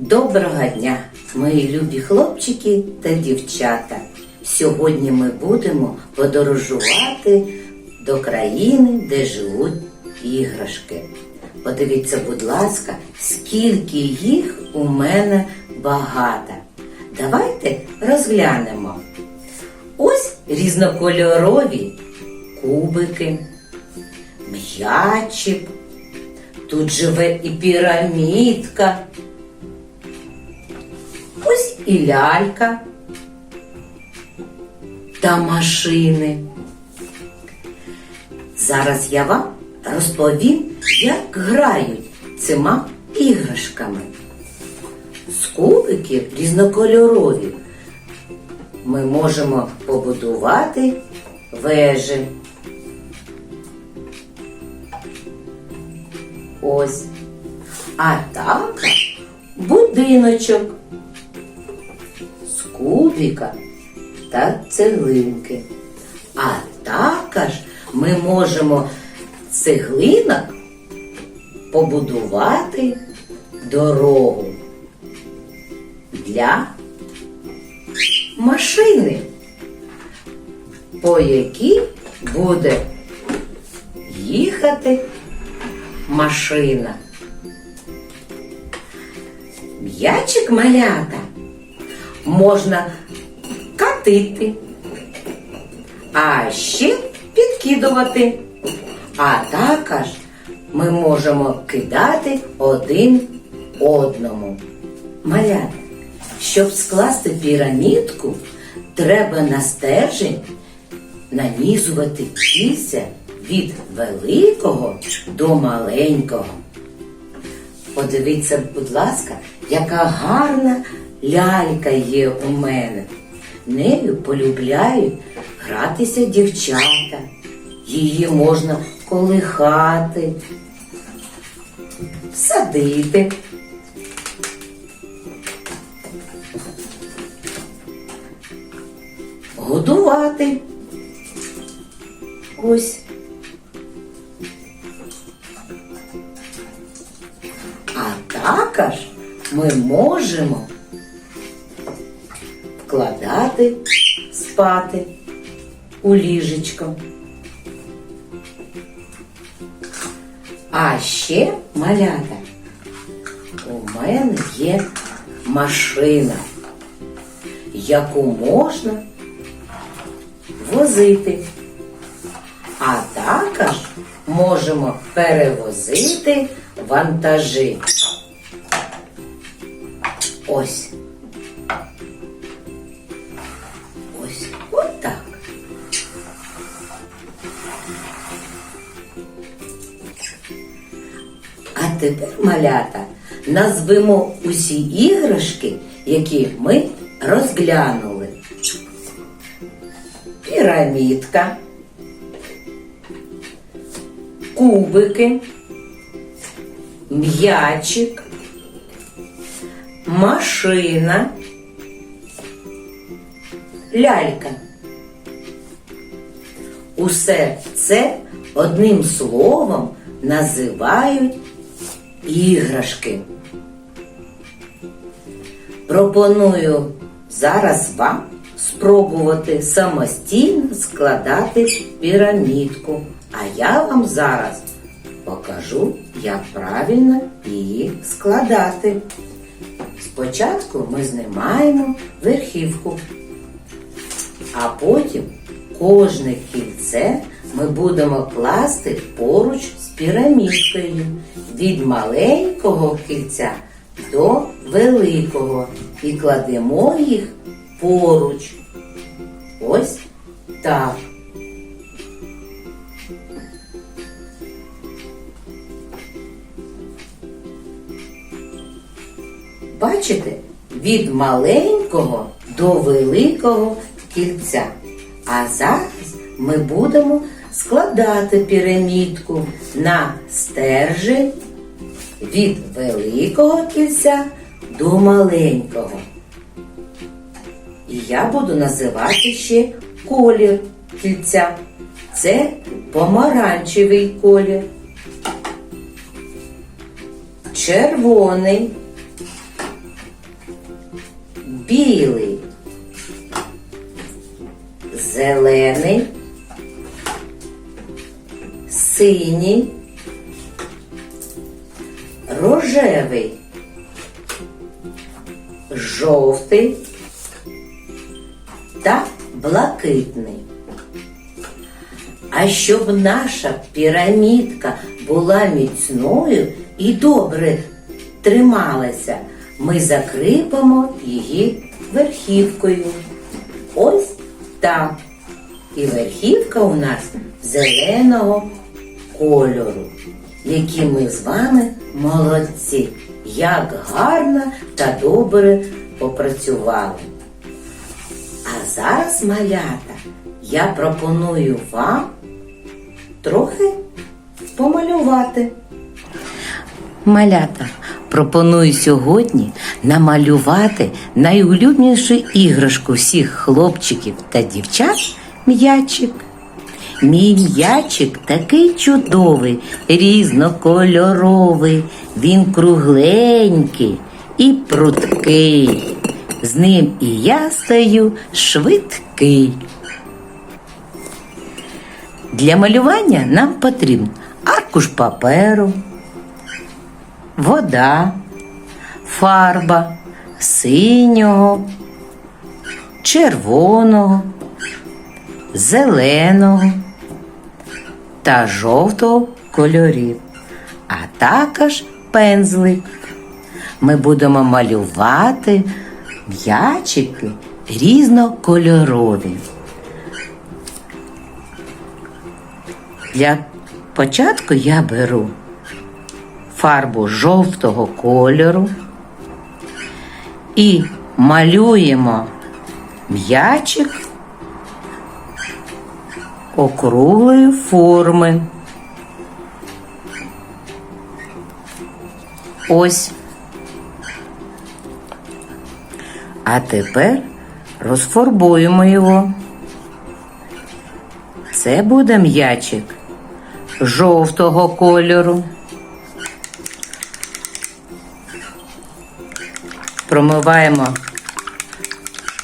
Доброго дня, мої любі хлопчики та дівчата. Сьогодні ми будемо подорожувати до країни, де живуть іграшки. Подивіться, будь ласка, скільки їх у мене багато. Давайте розглянемо. Ось різнокольорові кубики, м'ячик. Тут живе і пірамідка. І лялька та машини. Зараз я вам розповім, як грають цими іграшками. З кубиків різнокольорові ми можемо побудувати вежі. Ось. А також будиночок з кубика та цеглинки. А також ми можемо цеглинок побудувати дорогу для машини, по якій буде їхати машина. М'ячик малята можна катити, а ще підкидувати. А також ми можемо кидати один одному. Малята, щоб скласти пірамідку, треба на стержень нанізувати кільця від великого до маленького. Подивіться, будь ласка, яка гарна лялька є у мене. Нею полюбляють гратися дівчата. Її можна колихати, садити. Вкладати спати у ліжечко. А ще малята. У мене є машина, яку можна возити. А також можемо перевозити вантажі. Ось. Тепер, малята, назвемо усі іграшки, які ми розглянули. Пірамідка, кубики, м'ячик, машина, лялька. Усе це одним словом називають іграшки. Пропоную зараз вам спробувати самостійно складати пірамідку. А я вам зараз покажу, як правильно її складати. Спочатку ми знімаємо верхівку, а потім кожне кільце ми будемо класти поруч з пірамідкою від маленького кільця до великого і кладемо їх поруч. Ось так. Бачите, від маленького до великого кільця. А зараз ми будемо складати пірамідку на стержень від великого кільця до маленького. І я буду називати ще колір кільця. Це помаранчевий колір, червоний, білий, зелений, синій, рожевий, жовтий та блакитний. А щоб наша пірамідка була міцною і добре трималася, ми закріпимо її верхівкою. Ось так. І верхівка у нас зеленого кольору, які ми з вами молодці, як гарно та добре попрацювали. А зараз, малята, я пропоную вам трохи помалювати. Малята, пропоную сьогодні намалювати найулюбнішу іграшку всіх хлопчиків та дівчат м'ячик. Мій м'ячик такий чудовий, різнокольоровий, він кругленький і пруткий. З ним і я стаю швидкий. Для малювання нам потрібен аркуш паперу, вода, фарба синього, червоного, зеленого та жовтого кольорів, а також пензлик. Ми будемо малювати м'ячики різнокольорові. Для початку я беру фарбу жовтого кольору і малюємо м'ячик округлої форми. Ось. А тепер розфарбуємо його. Це буде м'ячик жовтого кольору. Промиваємо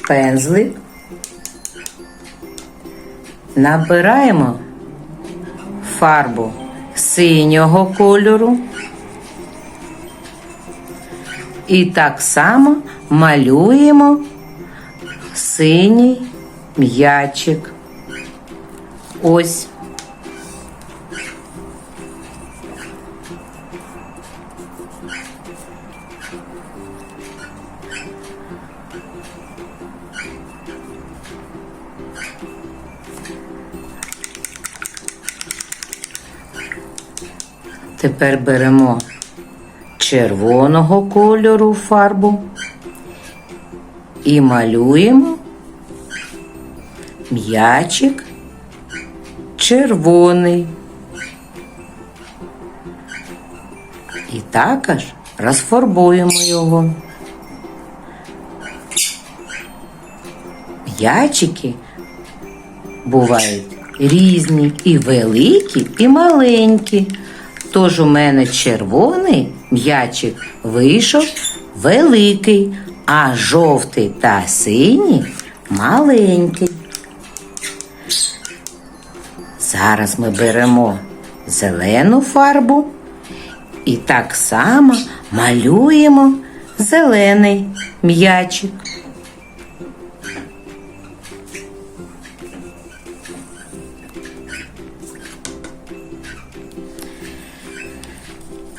пензлик, набираємо фарбу синього кольору і так само малюємо синій м'ячик. Ось. Тепер беремо червоного кольору фарбу і малюємо м'ячик червоний. І також розфарбуємо його. М'ячики бувають різні і великі, і маленькі. Тож у мене червоний м'ячик вийшов великий, а жовтий та синій маленький. Зараз ми беремо зелену фарбу і так само малюємо зелений м'ячик.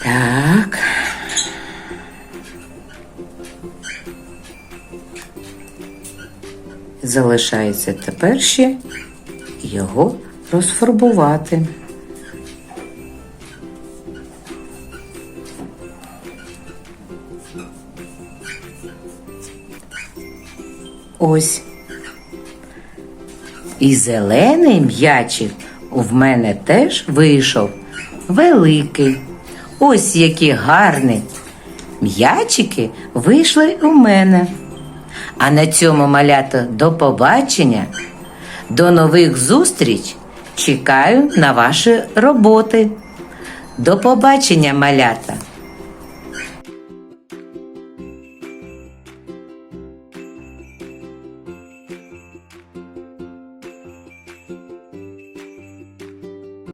Так. Залишається тепер ще його розфарбувати. Ось. І зелений м'ячик в мене теж вийшов великий. Ось які гарні м'ячики вийшли у мене. А на цьому малята до побачення, до нових зустріч. Чекаю на ваші роботи. До побачення, малята!